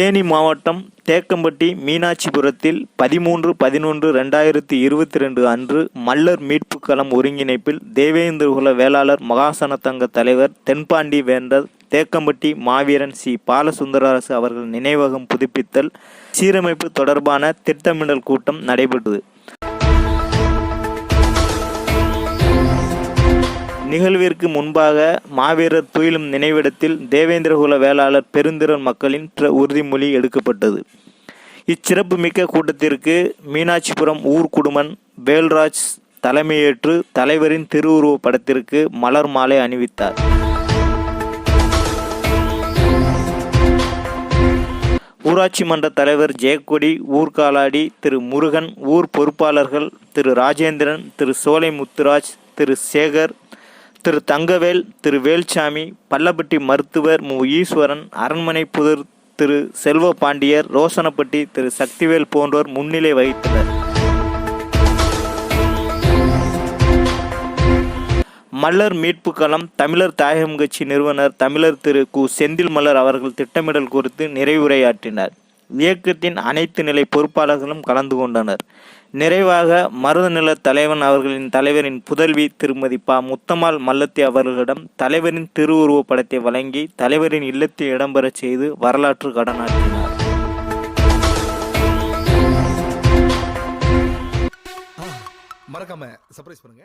தேனி மாவட்டம் தேக்கம்பட்டி மீனாட்சிபுரத்தில் பதிமூன்று பதினொன்று ரெண்டாயிரத்தி இருபத்தி ரெண்டு அன்று மல்லர் மீட்பு களம் ஒருங்கிணைப்பில் தேவேந்திரகுல வேளாளர் மகாசனத்தங்க தலைவர் தென்பாண்டி வேந்தர் தேக்கம்பட்டி மாவீரன் சி. பாலசுந்தரரசு அவர்கள் நினைவகம் புதுப்பித்தல் சீரமைப்பு தொடர்பான திட்டமிடல் கூட்டம் நடைபெற்றது. நிகழ்விற்கு முன்பாக மாவீரர் துயிலும் நினைவிடத்தில் தேவேந்திரகுல வேளாளர் பெருந்திரன் மக்களின் உறுதிமொழி எடுக்கப்பட்டது. இச்சிறப்புமிக்க கூட்டத்திற்கு மீனாட்சிபுரம் ஊர் வேல்ராஜ் தலைமையேற்று தலைவரின் திருவுருவப் படத்திற்கு மலர் மாலை அணிவித்தார். ஊராட்சி மன்ற தலைவர் ஜெயக்கொடி ஊர்காலாடி திரு முருகன் ஊர் பொறுப்பாளர்கள் திரு ராஜேந்திரன் திரு சோலை முத்துராஜ் திரு சேகர் திரு தங்கவேல் திரு வேல்சாமி பல்லப்பட்டி மருத்துவர் மு. ஈஸ்வரன் அரண்மனை புதர் திரு செல்வ பாண்டியர் ரோசனப்பட்டி திரு சக்திவேல் போன்றோர் முன்னிலை வகித்தனர். மல்லர் மீட்பு களம் தமிழர் தாயகம் கட்சி நிறுவனர் தமிழர் திரு கு. செந்தில் மலர் அவர்கள் திட்டமிடல் குறித்து நிறைவுரையாற்றினார். இயக்கத்தின் அனைத்து நிலை பொறுப்பாளர்களும் கலந்து கொண்டனர். நிறைவாக மருதநில தலைவன் அவர்களின் தலைவரின் புதல்வி திருமதி ப. முத்தம்மாள் மல்லத்தி அவர்களிடம் தலைவரின் திருவுருவப் படத்தை வழங்கி தலைவரின் இல்லத்தில் இடம்பெறச் செய்து வரலாற்று கடனாற்றினார் மறக்காம சர்ப்ரைஸ் பண்ணுங்க.